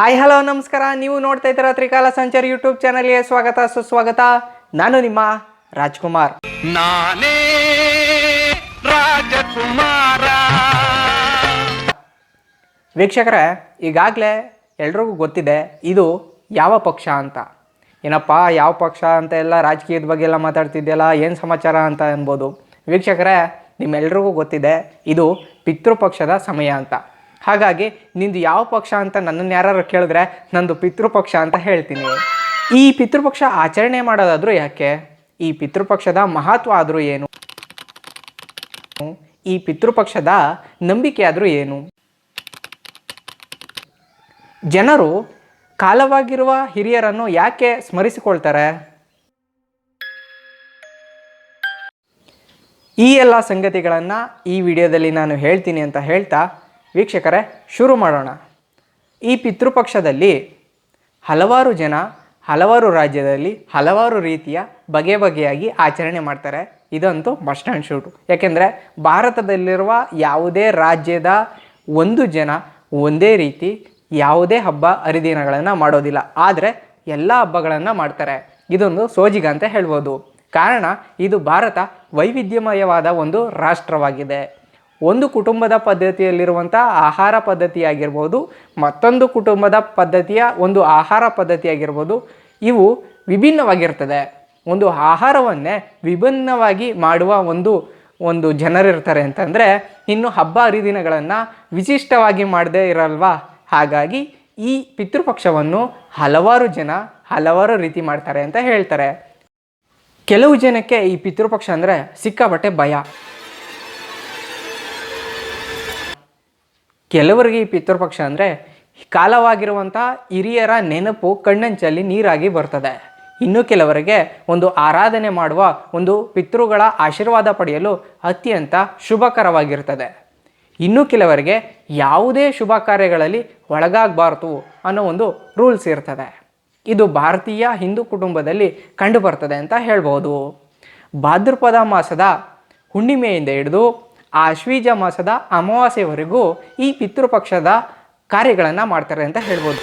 Hi hello ನಮಸ್ಕಾರ. ನೀವು ನೋಡ್ತಾ ಇದ್ದೀರಾ ತ್ರಿಕಾಲ ಸಂಚಾರ ಯೂಟ್ಯೂಬ್ ಚಾನಲ್ಗೆ ಸ್ವಾಗತ ಸುಸ್ವಾಗತ. ನಾನು ನಿಮ್ಮ ರಾಜ್ಕುಮಾರ್. ನಾನೇ ರಾಜಕುಮಾರ. ವೀಕ್ಷಕರೇ ಈಗಾಗಲೇ ಎಲ್ರಿಗೂ ಗೊತ್ತಿದೆ ಇದು ಯಾವ ಪಕ್ಷ ಅಂತ. ಏನಪ್ಪ ಯಾವ ಪಕ್ಷ ಅಂತ ಎಲ್ಲ ರಾಜಕೀಯದ ಬಗ್ಗೆ ಎಲ್ಲ ಮಾತಾಡ್ತಿದ್ದೆಲ್ಲ ಏನು ಸಮಾಚಾರ ಅಂತ ಅನ್ಬೋದು. ವೀಕ್ಷಕರೇ ನಿಮ್ಮೆಲ್ರಿಗೂ ಗೊತ್ತಿದೆ ಇದು ಪಿತೃಪಕ್ಷದ ಸಮಯ ಅಂತ. ಹಾಗಾಗಿ ನಿಂದು ಯಾವ ಪಕ್ಷ ಅಂತ ನನ್ನನ್ನು ಯಾರು ಕೇಳಿದ್ರೆ ನಂದು ಪಿತೃಪಕ್ಷ ಅಂತ ಹೇಳ್ತೀನಿ. ಈ ಪಿತೃಪಕ್ಷ ಆಚರಣೆ ಮಾಡೋದಾದರೂ ಯಾಕೆ? ಈ ಪಿತೃಪಕ್ಷದ ಮಹತ್ವ ಆದರೂ ಏನು? ಈ ಪಿತೃಪಕ್ಷದ ನಂಬಿಕೆ ಆದರೂ ಏನು? ಜನರು ಕಾಲವಾಗಿರುವ ಹಿರಿಯರನ್ನು ಯಾಕೆ ಸ್ಮರಿಸಿಕೊಳ್ತಾರೆ? ಈ ಎಲ್ಲ ಸಂಗತಿಗಳನ್ನು ಈ ವಿಡಿಯೋದಲ್ಲಿ ನಾನು ಹೇಳ್ತೀನಿ ಅಂತ ಹೇಳ್ತಾ ವೀಕ್ಷಕರೇ, ಶುರು ಮಾಡೋಣ. ಈ ಪಿತೃಪಕ್ಷದಲ್ಲಿ ಹಲವಾರು ಜನ, ಹಲವಾರು ರಾಜ್ಯದಲ್ಲಿ ಹಲವಾರು ರೀತಿಯ ಬಗೆ ಬಗೆಯಾಗಿ ಆಚರಣೆ ಮಾಡ್ತಾರೆ. ಇದಂತೂ ಮಸ್ಟ್ ಆ್ಯಂಡ್ ಶೂಟು. ಯಾಕೆಂದರೆ ಭಾರತದಲ್ಲಿರುವ ಯಾವುದೇ ರಾಜ್ಯದ ಒಂದು ಜನ ಒಂದೇ ರೀತಿ ಯಾವುದೇ ಹಬ್ಬ, ಹರಿದಿನಗಳನ್ನು ಮಾಡೋದಿಲ್ಲ. ಆದರೆ ಎಲ್ಲ ಹಬ್ಬಗಳನ್ನು ಮಾಡ್ತಾರೆ. ಇದೊಂದು ಸೋಜಿಗ ಅಂತ ಹೇಳ್ಬೋದು. ಕಾರಣ, ಇದು ಭಾರತ ವೈವಿಧ್ಯಮಯವಾದ ಒಂದು ರಾಷ್ಟ್ರವಾಗಿದೆ. ಒಂದು ಕುಟುಂಬದ ಪದ್ಧತಿಯಲ್ಲಿರುವಂಥ ಆಹಾರ ಪದ್ಧತಿಯಾಗಿರ್ಬೋದು, ಮತ್ತೊಂದು ಕುಟುಂಬದ ಪದ್ಧತಿಯ ಒಂದು ಆಹಾರ ಪದ್ಧತಿ ಆಗಿರ್ಬೋದು ಇವು ವಿಭಿನ್ನವಾಗಿರ್ತದೆ. ಒಂದು ಆಹಾರವನ್ನೇ ವಿಭಿನ್ನವಾಗಿ ಮಾಡುವ ಒಂದು ಒಂದು ಜನರಿರ್ತಾರೆ ಅಂತಂದರೆ, ಇನ್ನು ಹಬ್ಬ ಹರಿದಿನಗಳನ್ನು ವಿಶಿಷ್ಟವಾಗಿ ಮಾಡದೇ ಇರಲ್ವಾ? ಹಾಗಾಗಿ ಈ ಪಿತೃಪಕ್ಷವನ್ನು ಹಲವಾರು ಜನ ಹಲವಾರು ರೀತಿ ಮಾಡ್ತಾರೆ ಅಂತ ಹೇಳ್ತಾರೆ. ಕೆಲವು ಜನಕ್ಕೆ ಈ ಪಿತೃಪಕ್ಷ ಅಂದರೆ ಸಿಕ್ಕಾಪಟ್ಟೆ ಭಯ. ಕೆಲವರಿಗೆ ಈ ಪಿತೃಪಕ್ಷ ಅಂದರೆ ಕಾಲವಾಗಿರುವಂಥ ಹಿರಿಯರ ನೆನಪು ಕಣ್ಣಂಚಲ್ಲಿ ನೀರಾಗಿ ಬರ್ತದೆ. ಇನ್ನು ಕೆಲವರಿಗೆ ಒಂದು ಆರಾಧನೆ ಮಾಡುವ ಒಂದು ಪಿತೃಗಳ ಆಶೀರ್ವಾದ ಪಡೆಯಲು ಅತ್ಯಂತ ಶುಭಕರವಾಗಿರ್ತದೆ. ಇನ್ನು ಕೆಲವರಿಗೆ ಯಾವುದೇ ಶುಭ ಕಾರ್ಯಗಳಲ್ಲಿ ಒಳಗಾಗಬಾರ್ದು ಅನ್ನೋ ಒಂದು ರೂಲ್ಸ್ ಇರ್ತದೆ. ಇದು ಭಾರತೀಯ ಹಿಂದೂ ಕುಟುಂಬದಲ್ಲಿ ಕಂಡುಬರ್ತದೆ ಅಂತ ಹೇಳ್ಬೋದು. ಭಾದ್ರಪದ ಮಾಸದ ಹುಣ್ಣಿಮೆಯಿಂದ ಹಿಡಿದು ಆಶ್ವೀಜ ಮಾಸದ ಅಮಾವಾಸ್ಯೆವರೆಗೂ ಈ ಪಿತೃಪಕ್ಷದ ಕಾರ್ಯಗಳನ್ನು ಮಾಡ್ತಾರೆ ಅಂತ ಹೇಳ್ಬೋದು.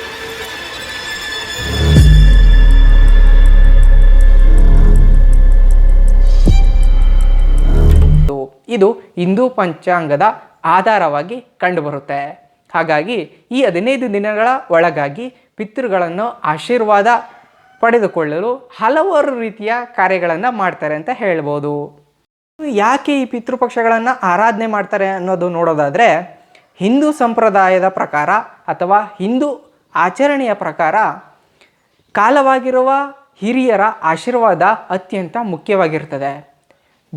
ಇದು ಹಿಂದೂ ಪಂಚಾಂಗದ ಆಧಾರವಾಗಿ ಕಂಡುಬರುತ್ತೆ. ಹಾಗಾಗಿ ಈ ಹದಿನೈದು ದಿನಗಳ ಒಳಗಾಗಿ ಪಿತೃಗಳನ್ನು ಆಶೀರ್ವಾದ ಪಡೆದುಕೊಳ್ಳಲು ಹಲವಾರು ರೀತಿಯ ಕಾರ್ಯಗಳನ್ನು ಮಾಡ್ತಾರೆ ಅಂತ ಹೇಳ್ಬೋದು. ಯಾಕೆ ಈ ಪಿತೃಪಕ್ಷಗಳನ್ನು ಆರಾಧನೆ ಮಾಡ್ತಾರೆ ಅನ್ನೋದು ನೋಡೋದಾದರೆ, ಹಿಂದೂ ಸಂಪ್ರದಾಯದ ಪ್ರಕಾರ ಅಥವಾ ಹಿಂದೂ ಆಚರಣೆಯ ಪ್ರಕಾರ ಕಾಲವಾಗಿರುವ ಹಿರಿಯರ ಆಶೀರ್ವಾದ ಅತ್ಯಂತ ಮುಖ್ಯವಾಗಿರ್ತದೆ.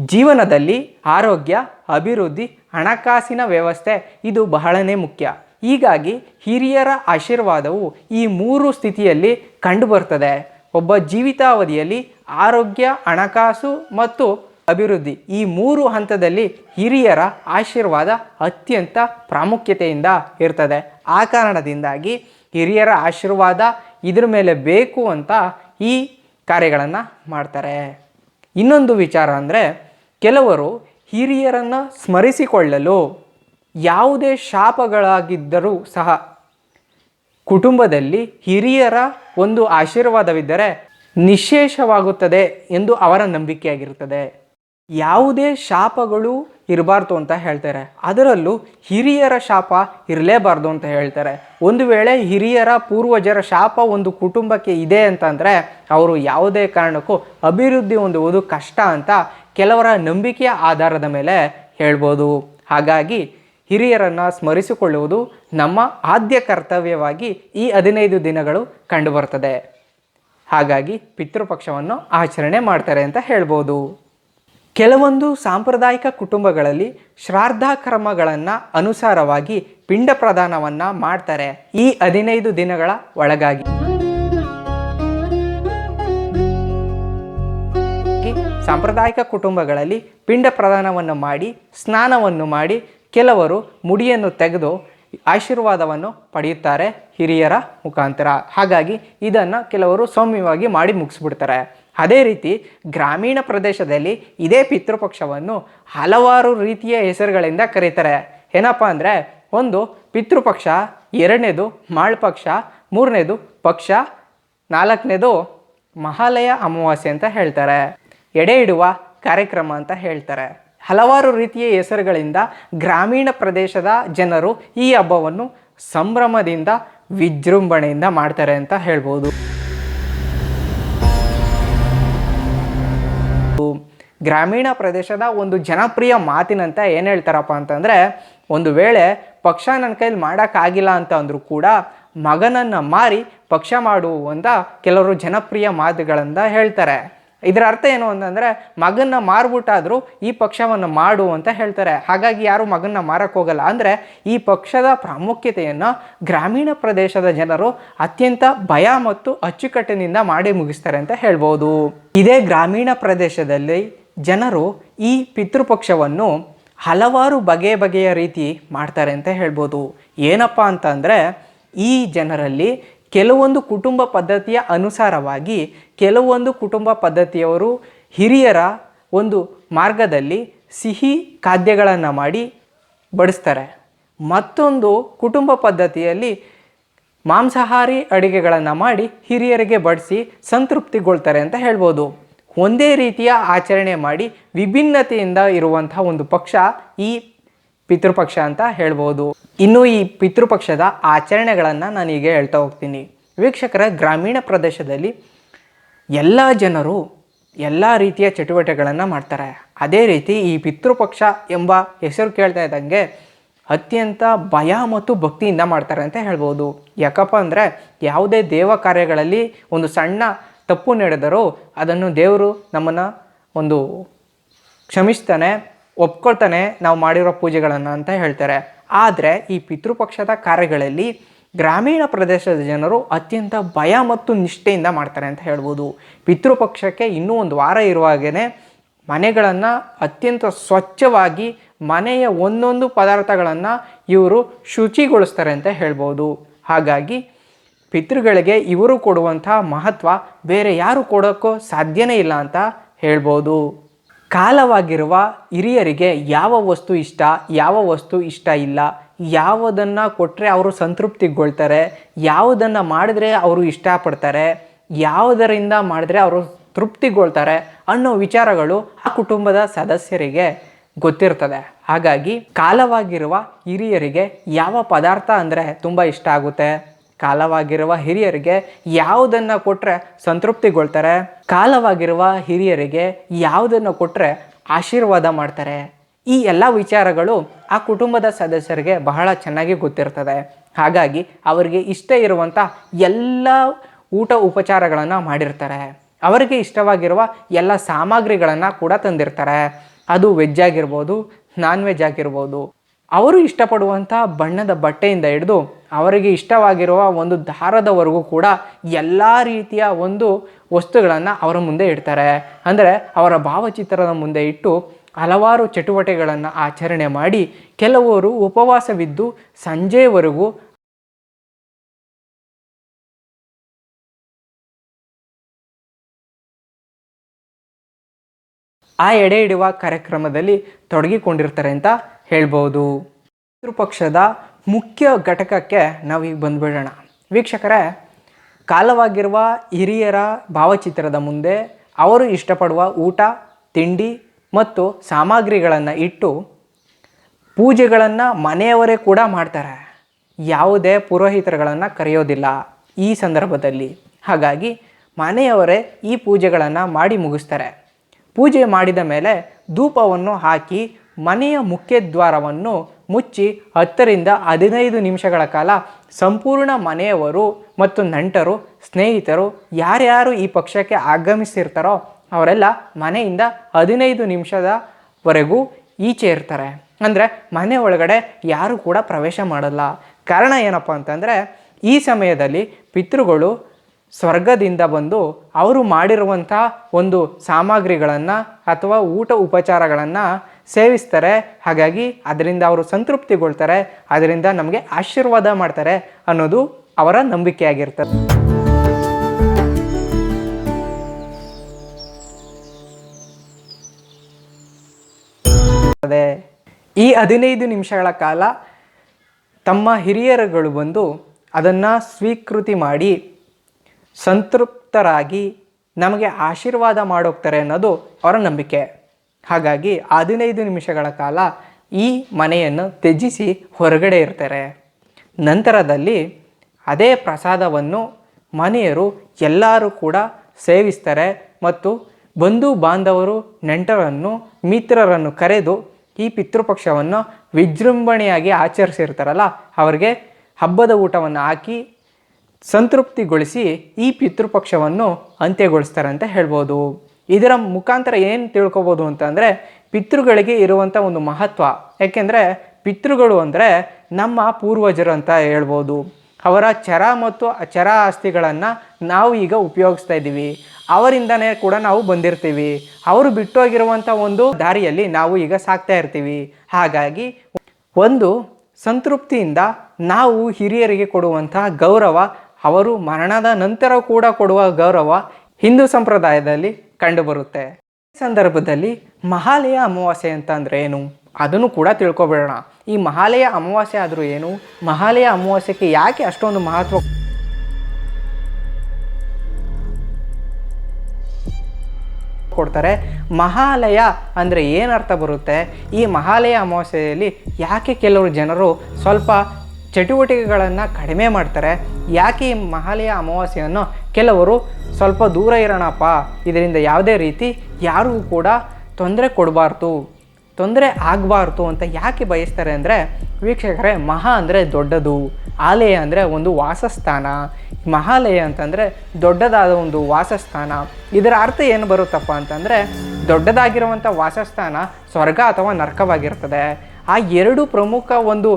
ಜೀವನದಲ್ಲಿ ಆರೋಗ್ಯ, ಅಭಿವೃದ್ಧಿ, ಹಣಕಾಸಿನ ವ್ಯವಸ್ಥೆ ಇದು ಬಹಳನೇ ಮುಖ್ಯ. ಹೀಗಾಗಿ ಹಿರಿಯರ ಆಶೀರ್ವಾದವು ಈ ಮೂರು ಸ್ಥಿತಿಯಲ್ಲಿ ಕಂಡುಬರ್ತದೆ. ಒಬ್ಬ ಜೀವಿತಾವಧಿಯಲ್ಲಿ ಆರೋಗ್ಯ, ಹಣಕಾಸು ಮತ್ತು ಅಭಿವೃದ್ಧಿ. ಈ ಮೂರು ಹಂತದಲ್ಲಿ ಹಿರಿಯರ ಆಶೀರ್ವಾದ ಅತ್ಯಂತ ಪ್ರಾಮುಖ್ಯತೆಯಿಂದ ಇರ್ತದೆ. ಆ ಕಾರಣದಿಂದಾಗಿ ಹಿರಿಯರ ಆಶೀರ್ವಾದ ಇದ್ರ ಮೇಲೆ ಬೇಕು ಅಂತ ಈ ಕಾರ್ಯಗಳನ್ನು ಮಾಡ್ತಾರೆ. ಇನ್ನೊಂದು ವಿಚಾರ ಅಂದರೆ ಕೆಲವರು ಹಿರಿಯರನ್ನು ಸ್ಮರಿಸಿಕೊಳ್ಳಲು ಯಾವುದೇ ಶಾಪಗಳಾಗಿದ್ದರೂ ಸಹ ಕುಟುಂಬದಲ್ಲಿ ಹಿರಿಯರ ಒಂದು ಆಶೀರ್ವಾದವಿದ್ದರೆ ನಿಶೇಷವಾಗುತ್ತದೆ ಎಂದು ಅವರ ನಂಬಿಕೆಯಾಗಿರುತ್ತದೆ ಯಾವುದೇ ಶಾಪಗಳು ಇರಬಾರ್ದು ಅಂತ ಹೇಳ್ತಾರೆ. ಅದರಲ್ಲೂ ಹಿರಿಯರ ಶಾಪ ಇರಲೇಬಾರ್ದು ಅಂತ ಹೇಳ್ತಾರೆ. ಒಂದು ವೇಳೆ ಹಿರಿಯರ ಪೂರ್ವಜರ ಶಾಪ ಒಂದು ಕುಟುಂಬಕ್ಕೆ ಇದೆ ಅಂತಂದರೆ ಅವರು ಯಾವುದೇ ಕಾರಣಕ್ಕೂ ಅಭಿವೃದ್ಧಿ ಹೊಂದುವುದು ಕಷ್ಟ ಅಂತ ಕೆಲವರ ನಂಬಿಕೆಯ ಆಧಾರದ ಮೇಲೆ ಹೇಳ್ಬೋದು. ಹಾಗಾಗಿ ಹಿರಿಯರನ್ನು ಸ್ಮರಿಸಿಕೊಳ್ಳುವುದು ನಮ್ಮ ಆದ್ಯ ಕರ್ತವ್ಯವಾಗಿ ಈ ಹದಿನೈದು ದಿನಗಳು ಕಂಡುಬರ್ತದೆ. ಹಾಗಾಗಿ ಪಿತೃಪಕ್ಷವನ್ನು ಆಚರಣೆ ಮಾಡ್ತಾರೆ ಅಂತ ಹೇಳ್ಬೋದು. ಕೆಲವೊಂದು ಸಾಂಪ್ರದಾಯಿಕ ಕುಟುಂಬಗಳಲ್ಲಿ ಶ್ರಾದ್ದ ಕರ್ಮಗಳನ್ನು ಅನುಸಾರವಾಗಿ ಪಿಂಡ ಪ್ರದಾನವನ್ನು ಮಾಡ್ತಾರೆ ಈ ಹದಿನೈದು ದಿನಗಳ ಒಳಗಾಗಿ. ಸಾಂಪ್ರದಾಯಿಕ ಕುಟುಂಬಗಳಲ್ಲಿ ಪಿಂಡ ಪ್ರದಾನವನ್ನು ಮಾಡಿ, ಸ್ನಾನವನ್ನು ಮಾಡಿ ಕೆಲವರು ಮುಡಿಯನ್ನು ತೆಗೆದು ಆಶೀರ್ವಾದವನ್ನು ಪಡೆಯುತ್ತಾರೆ ಹಿರಿಯರ ಮುಖಾಂತರ. ಹಾಗಾಗಿ ಇದನ್ನು ಕೆಲವರು ಸೌಮ್ಯವಾಗಿ ಮಾಡಿ ಮುಗಿಸ್ಬಿಡ್ತಾರೆ. ಅದೇ ರೀತಿ ಗ್ರಾಮೀಣ ಪ್ರದೇಶದಲ್ಲಿ ಇದೇ ಪಿತೃಪಕ್ಷವನ್ನು ಹಲವಾರು ರೀತಿಯ ಹೆಸರುಗಳಿಂದ ಕರೀತಾರೆ. ಏನಪ್ಪ ಅಂದರೆ ಒಂದು ಪಿತೃಪಕ್ಷ, ಎರಡನೇದು ಮಾಳ್ಪಕ್ಷ, ಮೂರನೇದು ಪಕ್ಷ, ನಾಲ್ಕನೇದು ಮಹಾಲಯ ಅಮಾವಾಸ್ಯೆ ಅಂತ ಹೇಳ್ತಾರೆ. ಎಡೆ ಇಡುವ ಕಾರ್ಯಕ್ರಮ ಅಂತ ಹೇಳ್ತಾರೆ. ಹಲವಾರು ರೀತಿಯ ಹೆಸರುಗಳಿಂದ ಗ್ರಾಮೀಣ ಪ್ರದೇಶದ ಜನರು ಈ ಹಬ್ಬವನ್ನು ಸಂಭ್ರಮದಿಂದ ವಿಜೃಂಭಣೆಯಿಂದ ಮಾಡ್ತಾರೆ ಅಂತ ಹೇಳ್ಬೋದು. ಗ್ರಾಮೀಣ ಪ್ರದೇಶದ ಒಂದು ಜನಪ್ರಿಯ ಮಾತಿನಂತ ಏನು ಹೇಳ್ತಾರಪ್ಪ ಅಂತಂದರೆ, ಒಂದು ವೇಳೆ ಪಕ್ಷ ನನ್ನ ಕೈಲಿ ಮಾಡೋಕ್ಕಾಗಿಲ್ಲ ಅಂತ ಅಂದರೂ ಕೂಡ ಮಗನನ್ನು ಮಾರಿ ಪಕ್ಷ ಮಾಡುವಂತ ಕೆಲವರು ಜನಪ್ರಿಯ ಮಾತುಗಳಿಂದ ಹೇಳ್ತಾರೆ. ಇದರ ಅರ್ಥ ಏನು ಅಂತಂದರೆ, ಮಗನ್ನ ಮಾರ್ಬಿಟ್ಟಾದರೂ ಈ ಪಕ್ಷವನ್ನು ಮಾಡು ಅಂತ ಹೇಳ್ತಾರೆ. ಹಾಗಾಗಿ ಯಾರು ಮಗನ್ನ ಮಾರಕ್ಕೆ ಹೋಗಲ್ಲ. ಅಂದರೆ ಈ ಪಕ್ಷದ ಪ್ರಾಮುಖ್ಯತೆಯನ್ನು ಗ್ರಾಮೀಣ ಪ್ರದೇಶದ ಜನರು ಅತ್ಯಂತ ಭಯ ಮತ್ತು ಅಚ್ಚುಕಟ್ಟಿನಿಂದ ಮಾಡಿ ಮುಗಿಸ್ತಾರೆ ಅಂತ ಹೇಳ್ಬೋದು. ಇದೇ ಗ್ರಾಮೀಣ ಪ್ರದೇಶದಲ್ಲಿ ಜನರು ಈ ಪಿತೃಪಕ್ಷವನ್ನು ಹಲವಾರು ಬಗೆ ಬಗೆಯ ರೀತಿ ಮಾಡ್ತಾರೆ ಅಂತ ಹೇಳ್ಬೋದು. ಏನಪ್ಪ ಅಂತಂದರೆ, ಈ ಜನರಲ್ಲಿ ಕೆಲವೊಂದು ಕುಟುಂಬ ಪದ್ಧತಿಯ ಅನುಸಾರವಾಗಿ ಕೆಲವೊಂದು ಕುಟುಂಬ ಪದ್ಧತಿಯವರು ಹಿರಿಯರ ಒಂದು ಮಾರ್ಗದಲ್ಲಿ ಸಿಹಿ ಖಾದ್ಯಗಳನ್ನು ಮಾಡಿ ಬಡಿಸ್ತಾರೆ. ಮತ್ತೊಂದು ಕುಟುಂಬ ಪದ್ಧತಿಯಲ್ಲಿ ಮಾಂಸಾಹಾರಿ ಅಡುಗೆಗಳನ್ನು ಮಾಡಿ ಹಿರಿಯರಿಗೆ ಬಡಿಸಿ ಸಂತೃಪ್ತಿಗೊಳ್ತಾರೆ ಅಂತ ಹೇಳ್ಬೋದು. ಒಂದೇ ರೀತಿಯ ಆಚರಣೆ ಮಾಡಿ ವಿಭಿನ್ನತೆಯಿಂದ ಇರುವಂತಹ ಒಂದು ಪಕ್ಷ ಈ ಪಿತೃಪಕ್ಷ ಅಂತ ಹೇಳ್ಬೋದು. ಇನ್ನು ಈ ಪಿತೃಪಕ್ಷದ ಆಚರಣೆಗಳನ್ನು ನಾನು ಈಗ ಹೇಳ್ತಾ ಹೋಗ್ತೀನಿ. ವೀಕ್ಷಕರ, ಗ್ರಾಮೀಣ ಪ್ರದೇಶದಲ್ಲಿ ಎಲ್ಲ ಜನರು ಎಲ್ಲ ರೀತಿಯ ಚಟುವಟಿಕೆಗಳನ್ನು ಮಾಡ್ತಾರೆ. ಅದೇ ರೀತಿ ಈ ಪಿತೃಪಕ್ಷ ಎಂಬ ಹೆಸರು ಕೇಳ್ತಾ ಇದ್ದಂಗೆ ಅತ್ಯಂತ ಭಯ ಮತ್ತು ಭಕ್ತಿಯಿಂದ ಮಾಡ್ತಾರೆ ಅಂತ ಹೇಳ್ಬೋದು. ಯಾಕಪ್ಪ ಅಂದರೆ ಯಾವುದೇ ದೇವ ಕಾರ್ಯಗಳಲ್ಲಿ ಒಂದು ಸಣ್ಣ ತಪ್ಪು ನಡೆದರೂ ಅದನ್ನು ದೇವರು ನಮ್ಮನ್ನು ಒಂದು ಕ್ಷಮಿಸ್ತಾನೆ, ಒಪ್ಕೊಳ್ತಾನೆ ನಾವು ಮಾಡಿರೋ ಪೂಜೆಗಳನ್ನು ಅಂತ ಹೇಳ್ತಾರೆ. ಆದರೆ ಈ ಪಿತೃಪಕ್ಷದ ಕಾರ್ಯಗಳಲ್ಲಿ ಗ್ರಾಮೀಣ ಪ್ರದೇಶದ ಜನರು ಅತ್ಯಂತ ಭಯ ಮತ್ತು ನಿಷ್ಠೆಯಿಂದ ಮಾಡ್ತಾರೆ ಅಂತ ಹೇಳ್ಬೋದು. ಪಿತೃಪಕ್ಷಕ್ಕೆ ಇನ್ನೂ ಒಂದು ವಾರ ಇರುವಾಗೇ ಮನೆಗಳನ್ನು ಅತ್ಯಂತ ಸ್ವಚ್ಛವಾಗಿ ಮನೆಯ ಒಂದೊಂದು ಪದಾರ್ಥಗಳನ್ನು ಇವರು ಶುಚಿಗೊಳಿಸ್ತಾರೆ ಅಂತ ಹೇಳ್ಬೋದು. ಹಾಗಾಗಿ ಪಿತೃಗಳಿಗೆ ಇವರು ಕೊಡುವಂತಹ ಮಹತ್ವ ಬೇರೆ ಯಾರು ಕೊಡೋಕ್ಕೂ ಸಾಧ್ಯನೇ ಇಲ್ಲ ಅಂತ ಹೇಳ್ಬೋದು. ಕಾಲವಾಗಿರುವ ಹಿರಿಯರಿಗೆ ಯಾವ ವಸ್ತು ಇಷ್ಟ, ಯಾವ ವಸ್ತು ಇಷ್ಟ ಇಲ್ಲ, ಯಾವುದನ್ನು ಕೊಟ್ಟರೆ ಅವರು ಸಂತೃಪ್ತಿಗೊಳ್ತಾರೆ, ಯಾವುದನ್ನು ಮಾಡಿದ್ರೆ ಅವರು ಇಷ್ಟಪಡ್ತಾರೆ, ಯಾವುದರಿಂದ ಮಾಡಿದ್ರೆ ಅವರು ತೃಪ್ತಿಗೊಳ್ತಾರೆ ಅನ್ನೋ ವಿಚಾರಗಳು ಆ ಕುಟುಂಬದ ಸದಸ್ಯರಿಗೆ ಗೊತ್ತಿರ್ತದೆ. ಹಾಗಾಗಿ ಕಾಲವಾಗಿರುವ ಹಿರಿಯರಿಗೆ ಯಾವ ಪದಾರ್ಥ ಅಂದರೆ ತುಂಬ ಇಷ್ಟ ಆಗುತ್ತೆ? ಕಾಲವಾಗಿರುವ ಹಿರಿಯರಿಗೆ ಯಾವುದನ್ನು ಕೊಟ್ಟರೆ ಸಂತೃಪ್ತಿಗೊಳ್ತಾರೆ? ಕಾಲವಾಗಿರುವ ಹಿರಿಯರಿಗೆ ಯಾವುದನ್ನು ಕೊಟ್ಟರೆ ಆಶೀರ್ವಾದ ಮಾಡ್ತಾರೆ? ಈ ಎಲ್ಲ ವಿಚಾರಗಳು ಆ ಕುಟುಂಬದ ಸದಸ್ಯರಿಗೆ ಬಹಳ ಚೆನ್ನಾಗಿ ಗೊತ್ತಿರ್ತದೆ. ಹಾಗಾಗಿ ಅವರಿಗೆ ಇಷ್ಟ ಇರುವಂಥ ಎಲ್ಲ ಊಟ ಉಪಚಾರಗಳನ್ನು ಮಾಡಿರ್ತಾರೆ. ಅವರಿಗೆ ಇಷ್ಟವಾಗಿರುವ ಎಲ್ಲ ಸಾಮಗ್ರಿಗಳನ್ನು ಕೂಡ ತಂದಿರ್ತಾರೆ. ಅದು ವೆಜ್ ಆಗಿರ್ಬೋದು ನಾನ್ ವೆಜ್ ಆಗಿರ್ಬೋದು ಅವರು ಇಷ್ಟಪಡುವಂಥ ಬಣ್ಣದ ಬಟ್ಟೆಯಿಂದ ಹಿಡಿದು ಅವರಿಗೆ ಇಷ್ಟವಾಗಿರುವ ಒಂದು ದಾರದವರೆಗೂ ಕೂಡ ಎಲ್ಲ ರೀತಿಯ ಒಂದು ವಸ್ತುಗಳನ್ನು ಅವರ ಮುಂದೆ ಇಡ್ತಾರೆ. ಅಂದರೆ ಅವರ ಭಾವಚಿತ್ರದ ಮುಂದೆ ಇಟ್ಟು ಹಲವಾರು ಚಟುವಟಿಕೆಗಳನ್ನು ಆಚರಣೆ ಮಾಡಿ ಕೆಲವರು ಉಪವಾಸವಿದ್ದು ಸಂಜೆವರೆಗೂ ಆ ಎಡೆ ಇಡುವ ಕಾರ್ಯಕ್ರಮದಲ್ಲಿ ತೊಡಗಿಕೊಂಡಿರ್ತಾರೆ ಅಂತ ಹೇಳ್ಬೋದು. ಪಿತೃಪಕ್ಷದ ಮುಖ್ಯ ಘಟಕಕ್ಕೆ ನಾವೀಗ ಬಂದ್ಬಿಡೋಣ. ವೀಕ್ಷಕರೇ, ಕಾಲವಾಗಿರುವ ಹಿರಿಯರ ಭಾವಚಿತ್ರದ ಮುಂದೆ ಅವರು ಇಷ್ಟಪಡುವ ಊಟ, ತಿಂಡಿ ಮತ್ತು ಸಾಮಗ್ರಿಗಳನ್ನು ಇಟ್ಟು ಪೂಜೆಗಳನ್ನು ಮನೆಯವರೇ ಕೂಡ ಮಾಡ್ತಾರೆ. ಯಾವುದೇ ಪುರೋಹಿತರುಗಳನ್ನು ಕರೆಯೋದಿಲ್ಲ ಈ ಸಂದರ್ಭದಲ್ಲಿ. ಹಾಗಾಗಿ ಮನೆಯವರೇ ಈ ಪೂಜೆಗಳನ್ನು ಮಾಡಿ ಮುಗಿಸ್ತಾರೆ. ಪೂಜೆ ಮಾಡಿದ ಮೇಲೆ ಧೂಪವನ್ನು ಹಾಕಿ ಮನೆಯ ಮುಖ್ಯದ್ವಾರವನ್ನು ಮುಚ್ಚಿ ಹತ್ತರಿಂದ ಹದಿನೈದು ನಿಮಿಷಗಳ ಕಾಲ ಸಂಪೂರ್ಣ ಮನೆಯವರು ಮತ್ತು ನಂಟರು, ಸ್ನೇಹಿತರು ಯಾರ್ಯಾರು ಈ ಪಕ್ಷಕ್ಕೆ ಆಗಮಿಸಿರ್ತಾರೋ ಅವರೆಲ್ಲ ಮನೆಯಿಂದ ಹದಿನೈದು ನಿಮಿಷದವರೆಗೂ ಈಚೆ ಇರ್ತಾರೆ. ಅಂದರೆ ಮನೆ ಒಳಗಡೆ ಯಾರು ಕೂಡ ಪ್ರವೇಶ ಮಾಡಲ್ಲ. ಕಾರಣ ಏನಪ್ಪ ಅಂತಂದರೆ ಈ ಸಮಯದಲ್ಲಿ ಪಿತೃಗಳು ಸ್ವರ್ಗದಿಂದ ಬಂದು ಅವರು ಮಾಡಿರುವಂಥ ಒಂದು ಸಾಮಗ್ರಿಗಳನ್ನು ಅಥವಾ ಊಟ ಉಪಚಾರಗಳನ್ನು ಸೇವಿಸ್ತಾರೆ. ಹಾಗಾಗಿ ಅದರಿಂದ ಅವರು ಸಂತೃಪ್ತಿಗೊಳ್ತಾರೆ. ಅದರಿಂದ ನಮಗೆ ಆಶೀರ್ವಾದ ಮಾಡ್ತಾರೆ ಅನ್ನೋದು ಅವರ ನಂಬಿಕೆಯಾಗಿರ್ತದೆ. ಅದೇ, ಈ ಹದಿನೈದು ನಿಮಿಷಗಳ ಕಾಲ ತಮ್ಮ ಹಿರಿಯರುಗಳು ಬಂದು ಅದನ್ನು ಸ್ವೀಕೃತಿ ಮಾಡಿ ಸಂತೃಪ್ತರಾಗಿ ನಮಗೆ ಆಶೀರ್ವಾದ ಮಾಡೋಗ್ತಾರೆ ಅನ್ನೋದು ಅವರ ನಂಬಿಕೆ. ಹಾಗಾಗಿ ಹದಿನೈದು ನಿಮಿಷಗಳ ಕಾಲ ಈ ಮನೆಯನ್ನು ತ್ಯಜಿಸಿ ಹೊರಗಡೆ ಇರ್ತಾರೆ. ನಂತರದಲ್ಲಿ ಅದೇ ಪ್ರಸಾದವನ್ನು ಮನೆಯರು ಎಲ್ಲರೂ ಕೂಡ ಸೇವಿಸ್ತಾರೆ ಮತ್ತು ಬಂಧು ಬಾಂಧವರು ನೆಂಟರನ್ನು ಮಿತ್ರರನ್ನು ಕರೆದು ಈ ಪಿತೃಪಕ್ಷವನ್ನು ವಿಜೃಂಭಣೆಯಾಗಿ ಆಚರಿಸಿರ್ತಾರಲ್ಲ, ಅವರಿಗೆ ಹಬ್ಬದ ಊಟವನ್ನು ಹಾಕಿ ಸಂತೃಪ್ತಿಗೊಳಿಸಿ ಈ ಪಿತೃಪಕ್ಷವನ್ನು ಅಂತ್ಯಗೊಳಿಸ್ತಾರೆ ಅಂತ ಹೇಳ್ಬೋದು. ಇದರ ಮುಖಾಂತರ ಏನು ತಿಳ್ಕೊಬೋದು ಅಂತಂದರೆ ಪಿತೃಗಳಿಗೆ ಇರುವಂಥ ಒಂದು ಮಹತ್ವ. ಯಾಕೆಂದರೆ ಪಿತೃಗಳು ಅಂದರೆ ನಮ್ಮ ಪೂರ್ವಜರು ಅಂತ ಹೇಳ್ಬೋದು. ಅವರ ಚರ ಮತ್ತು ಚರ ಆಸ್ತಿಗಳನ್ನು ನಾವು ಈಗ ಉಪಯೋಗಿಸ್ತಾ ಇದ್ದೀವಿ. ಅವರಿಂದನೇ ಕೂಡ ನಾವು ಬಂದಿರ್ತೀವಿ. ಅವರು ಬಿಟ್ಟೋಗಿರುವಂಥ ಒಂದು ದಾರಿಯಲ್ಲಿ ನಾವು ಈಗ ಸಾಕ್ತಾ ಇರ್ತೀವಿ. ಹಾಗಾಗಿ ಒಂದು ಸಂತೃಪ್ತಿಯಿಂದ ನಾವು ಹಿರಿಯರಿಗೆ ಕೊಡುವಂತಹ ಗೌರವ, ಅವರು ಮರಣದ ನಂತರ ಕೂಡ ಕೊಡುವ ಗೌರವ ಹಿಂದೂ ಸಂಪ್ರದಾಯದಲ್ಲಿ ಕಂಡುಬರುತ್ತೆ. ಈ ಸಂದರ್ಭದಲ್ಲಿ ಮಹಾಲಯ ಅಮಾವಾಸ್ಯೆ ಅಂತ ಏನು? ಅದನ್ನು ಕೂಡ ತಿಳ್ಕೊಬೇಡೋಣ. ಈ ಮಹಾಲಯ ಅಮಾವಾಸ್ಯೆ ಆದರೂ ಏನು? ಮಹಾಲಯ ಅಮಾವಾಸ್ಯಕ್ಕೆ ಯಾಕೆ ಅಷ್ಟೊಂದು ಮಹತ್ವ ಕೊಡ್ತಾರೆ? ಮಹಾಲಯ ಅಂದರೆ ಏನು ಅರ್ಥ ಬರುತ್ತೆ? ಈ ಮಹಾಲಯ ಅಮಾವಾಸ್ಯೆಯಲ್ಲಿ ಯಾಕೆ ಕೆಲವರು ಜನರು ಸ್ವಲ್ಪ ಚಟುವಟಿಕೆಗಳನ್ನು ಕಡಿಮೆ ಮಾಡ್ತಾರೆ. ಯಾಕೆ ಈ ಮಹಾಲಯ ಅಮಾವಾಸ್ಯೆಯನ್ನು ಕೆಲವರು ಸ್ವಲ್ಪ ದೂರ ಇರೋಣಪ್ಪ, ಇದರಿಂದ ಯಾವುದೇ ರೀತಿ ಯಾರಿಗೂ ಕೂಡ ತೊಂದರೆ ಕೊಡಬಾರ್ದು, ತೊಂದರೆ ಆಗಬಾರ್ದು ಅಂತ ಯಾಕೆ ಬಯಸ್ತಾರೆ ಅಂದರೆ, ವೀಕ್ಷಕರೇ, ಮಹಾ ಅಂದರೆ ದೊಡ್ಡದು, ಆಲಯ ಅಂದರೆ ಒಂದು ವಾಸಸ್ಥಾನ. ಮಹಾಲಯ ಅಂತಂದರೆ ದೊಡ್ಡದಾದ ಒಂದು ವಾಸಸ್ಥಾನ. ಇದರ ಅರ್ಥ ಏನು ಬರುತ್ತಪ್ಪ ಅಂತಂದರೆ ದೊಡ್ಡದಾಗಿರುವಂಥ ವಾಸಸ್ಥಾನ ಸ್ವರ್ಗ ಅಥವಾ ನರಕವಾಗಿರ್ತದೆ. ಆ ಎರಡು ಪ್ರಮುಖ ಒಂದು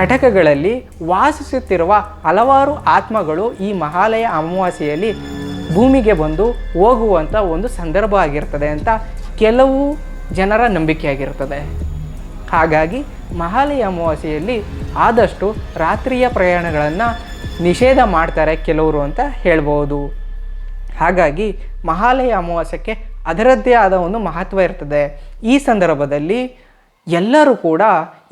ಘಟಕಗಳಲ್ಲಿ ವಾಸಿಸುತ್ತಿರುವ ಹಲವಾರು ಆತ್ಮಗಳು ಈ ಮಹಾಲಯ ಅಮಾವಾಸ್ಯೆಯಲ್ಲಿ ಭೂಮಿಗೆ ಬಂದು ಹೋಗುವಂಥ ಒಂದು ಸಂದರ್ಭ ಆಗಿರ್ತದೆ ಅಂತ ಕೆಲವು ಜನರ ನಂಬಿಕೆಯಾಗಿರ್ತದೆ. ಹಾಗಾಗಿ ಮಹಾಲಯ ಅಮಾವಾಸ್ಯೆಯಲ್ಲಿ ಆದಷ್ಟು ರಾತ್ರಿಯ ಪ್ರಯಾಣಗಳನ್ನು ನಿಷೇಧ ಮಾಡ್ತಾರೆ ಕೆಲವರು ಅಂತ ಹೇಳ್ಬೋದು ಹಾಗಾಗಿ ಮಹಾಲಯ ಅಮಾವಾಸ್ಯಕ್ಕೆ ಅದರದ್ದೇ ಆದ ಒಂದು ಮಹತ್ವ ಇರ್ತದೆ. ಈ ಸಂದರ್ಭದಲ್ಲಿ ಎಲ್ಲರೂ ಕೂಡ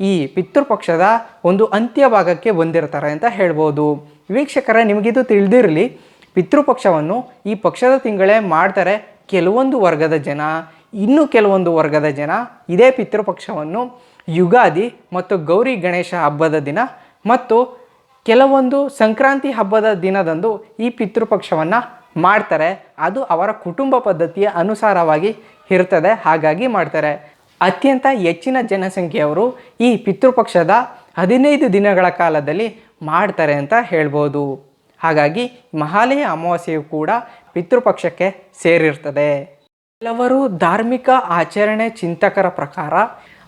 ಈ ಪಿತೃಪಕ್ಷದ ಒಂದು ಅಂತ್ಯಭಾಗಕ್ಕೆ ಬಂದಿರ್ತಾರೆ ಅಂತ ಹೇಳ್ಬೋದು. ವೀಕ್ಷಕರ, ನಿಮಗಿದು ತಿಳಿದಿರಲಿ, ಪಿತೃಪಕ್ಷವನ್ನು ಈ ಪಕ್ಷದ ತಿಂಗಳೇ ಮಾಡ್ತಾರೆ ಕೆಲವೊಂದು ವರ್ಗದ ಜನ. ಇನ್ನು ಕೆಲವೊಂದು ವರ್ಗದ ಜನ ಇದೇ ಪಿತೃಪಕ್ಷವನ್ನು ಯುಗಾದಿ ಮತ್ತು ಗೌರಿ ಗಣೇಶ ಹಬ್ಬದ ದಿನ ಮತ್ತು ಕೆಲವೊಂದು ಸಂಕ್ರಾಂತಿ ಹಬ್ಬದ ದಿನದಂದು ಈ ಪಿತೃಪಕ್ಷವನ್ನು ಮಾಡ್ತಾರೆ. ಅದು ಅವರ ಕುಟುಂಬ ಪದ್ಧತಿಯ ಅನುಸಾರವಾಗಿ ಇರ್ತದೆ. ಹಾಗಾಗಿ ಮಾಡ್ತಾರೆ. ಅತ್ಯಂತ ಹೆಚ್ಚಿನ ಜನಸಂಖ್ಯೆಯವರು ಈ ಪಿತೃಪಕ್ಷದ ಹದಿನೈದು ದಿನಗಳ ಕಾಲದಲ್ಲಿ ಮಾಡ್ತಾರೆ ಅಂತ ಹೇಳ್ಬೋದು. ಹಾಗಾಗಿ ಮಹಾಲಯ ಅಮಾವಾಸ್ಯೆಯು ಕೂಡ ಪಿತೃಪಕ್ಷಕ್ಕೆ ಸೇರಿರ್ತದೆ. ಕೆಲವರು ಧಾರ್ಮಿಕ ಆಚರಣೆ ಚಿಂತಕರ ಪ್ರಕಾರ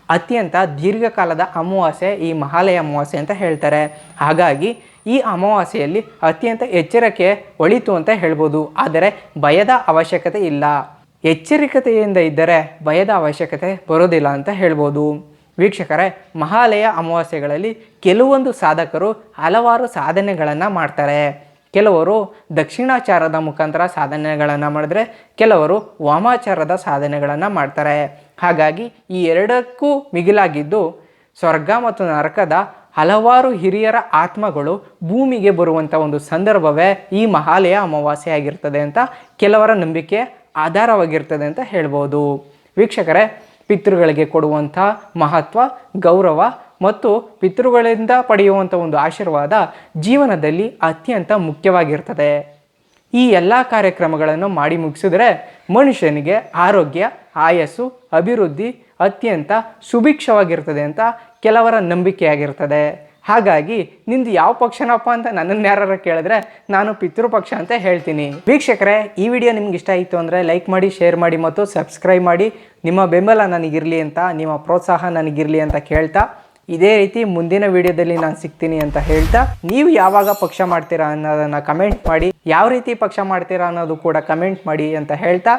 ಅತ್ಯಂತ ದೀರ್ಘಕಾಲದ ಅಮಾವಾಸ್ಯೆ ಈ ಮಹಾಲಯ ಅಮಾವಾಸ್ಯೆ ಅಂತ ಹೇಳ್ತಾರೆ. ಹಾಗಾಗಿ ಈ ಅಮಾವಾಸ್ಯೆಯಲ್ಲಿ ಅತ್ಯಂತ ಎಚ್ಚರಿಕೆ ಒಳಿತು ಅಂತ ಹೇಳ್ಬೋದು. ಆದರೆ ಭಯದ ಅವಶ್ಯಕತೆ ಇಲ್ಲ. ಎಚ್ಚರಿಕತೆಯಿಂದ ಇದ್ದರೆ ಭಯದ ಅವಶ್ಯಕತೆ ಬರೋದಿಲ್ಲ ಅಂತ ಹೇಳ್ಬೋದು. ವೀಕ್ಷಕರೇ, ಮಹಾಲಯ ಅಮಾವಾಸ್ಯೆಗಳಲ್ಲಿ ಕೆಲವೊಂದು ಸಾಧಕರು ಹಲವಾರು ಸಾಧನೆಗಳನ್ನು ಮಾಡ್ತಾರೆ. ಕೆಲವರು ದಕ್ಷಿಣಾಚಾರದ ಮುಖಾಂತರ ಸಾಧನೆಗಳನ್ನು ಮಾಡಿದ್ರೆ ಕೆಲವರು ವಾಮಾಚಾರದ ಸಾಧನೆಗಳನ್ನು ಮಾಡ್ತಾರೆ. ಹಾಗಾಗಿ ಈ ಎರಡಕ್ಕೂ ಮಿಗಿಲಾಗಿದ್ದು ಸ್ವರ್ಗ ಮತ್ತು ನರಕದ ಹಲವಾರು ಹಿರಿಯರ ಆತ್ಮಗಳು ಭೂಮಿಗೆ ಬರುವಂಥ ಒಂದು ಸಂದರ್ಭವೇ ಈ ಮಹಾಲಯ ಅಮಾವಾಸ್ಯೆ ಆಗಿರ್ತದೆ ಅಂತ ಕೆಲವರ ನಂಬಿಕೆ ಆಧಾರವಾಗಿರ್ತದೆ ಅಂತ ಹೇಳ್ಬೋದು. ವೀಕ್ಷಕರೇ, ಪಿತೃಗಳಿಗೆ ಕೊಡುವಂಥ ಮಹತ್ವ, ಗೌರವ ಮತ್ತು ಪಿತೃಗಳಿಂದ ಪಡೆಯುವಂಥ ಒಂದು ಆಶೀರ್ವಾದ ಜೀವನದಲ್ಲಿ ಅತ್ಯಂತ ಮುಖ್ಯವಾಗಿರ್ತದೆ. ಈ ಎಲ್ಲ ಕಾರ್ಯಕ್ರಮಗಳನ್ನು ಮಾಡಿ ಮುಗಿಸಿದ್ರೆ ಮನುಷ್ಯನಿಗೆ ಆರೋಗ್ಯ, ಆಯಸ್ಸು, ಅಭಿವೃದ್ಧಿ ಅತ್ಯಂತ ಸುಭಿಕ್ಷವಾಗಿರ್ತದೆ ಅಂತ ಕೆಲವರ ನಂಬಿಕೆಯಾಗಿರ್ತದೆ. ಹಾಗಾಗಿ ನಿಂದು ಯಾವ ಪಕ್ಷನಪ್ಪ ಅಂತ ನನ್ನನ್ನು ಯಾರು ಕೇಳಿದ್ರೆ ನಾನು ಪಿತೃಪಕ್ಷ ಅಂತ ಹೇಳ್ತೀನಿ. ವೀಕ್ಷಕರೇ, ಈ ವಿಡಿಯೋ ನಿಮ್ಗೆ ಇಷ್ಟ ಆಯಿತು ಅಂದರೆ ಲೈಕ್ ಮಾಡಿ ಶೇರ್ ಮಾಡಿ ಮತ್ತು ಸಬ್ಸ್ಕ್ರೈಬ್ ಮಾಡಿ. ನಿಮ್ಮ ಬೆಂಬಲ ನನಗಿರಲಿ ಅಂತ, ನಿಮ್ಮ ಪ್ರೋತ್ಸಾಹ ನನಗಿರಲಿ ಅಂತ ಕೇಳ್ತಾ, ಇದೇ ರೀತಿ ಮುಂದಿನ ವಿಡಿಯೋದಲ್ಲಿ ನಾನು ಸಿಗ್ತೀನಿ ಅಂತ ಹೇಳ್ತಾ, ನೀವು ಯಾವಾಗ ಪಕ್ಷ ಮಾಡ್ತೀರಾ ಅನ್ನೋದನ್ನು ಕಮೆಂಟ್ ಮಾಡಿ. ಯಾವ ರೀತಿ ಪಕ್ಷ ಮಾಡ್ತೀರಾ ಅನ್ನೋದು ಕೂಡ ಕಮೆಂಟ್ ಮಾಡಿ ಅಂತ ಹೇಳ್ತಾ